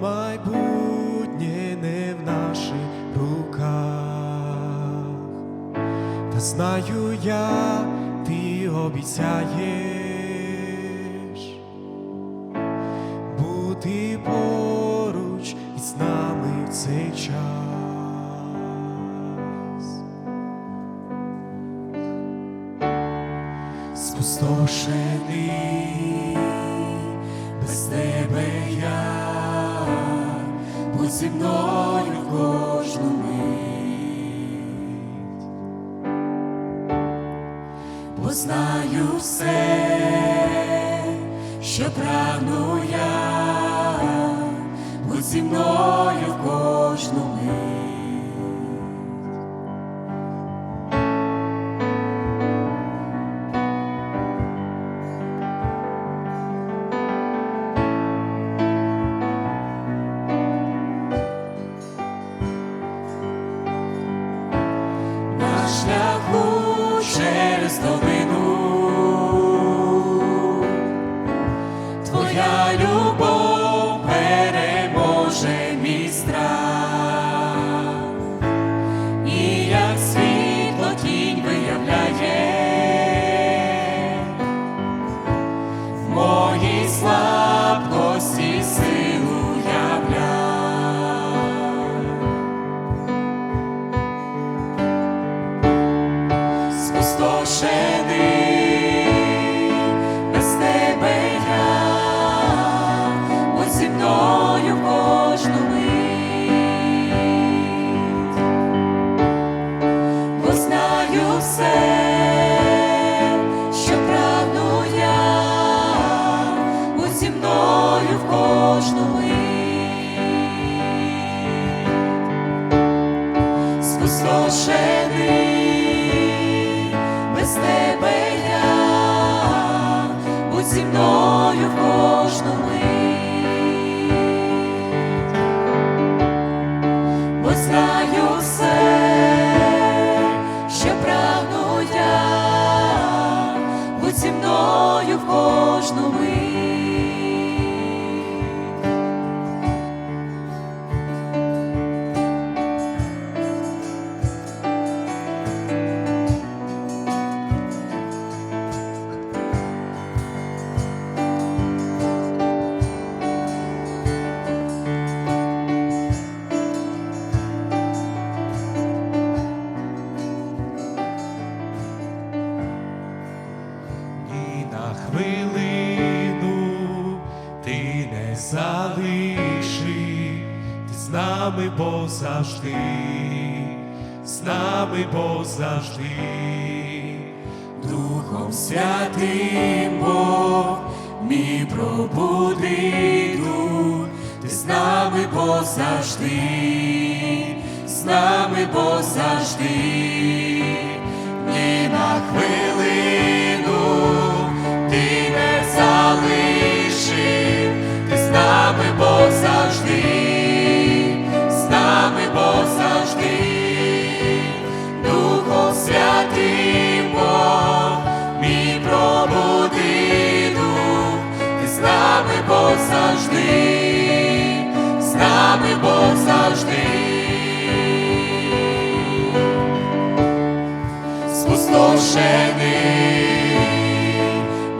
майбутнє не в наших руках, та знаю я, ти обіцяєш бути поруч із нами в цей час. Спустошений зі мною в кожну мить, бо знаю все, що прагну я, будь зі мною there's no спустошений, без тебе я, будь зі мною кожну мить, бо знаю все, що прагну я, будь зі мною в кожну мить. Мною в кожну мить, бо хвилину. Ти не залиши, ти з нами позавжди, з нами позавжди, Духом Святим Бог, мій пробуди дух, ти з нами позавжди, з нами позавжди. Ні на хвилину позавжди спустошений,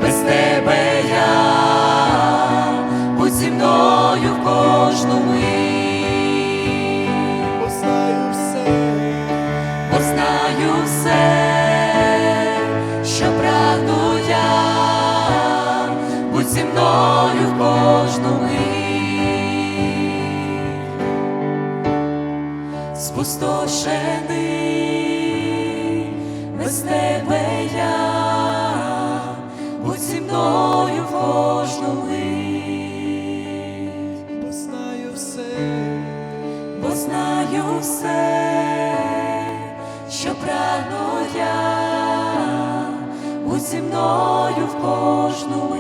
без тебе я, будь зі мною в кожну мить, познаю все, познаю все, спустошений, без тебе я, будь зі мною в кожну мить, бо знаю все, бо знаю все, що прагну я, будь зі мною в кожну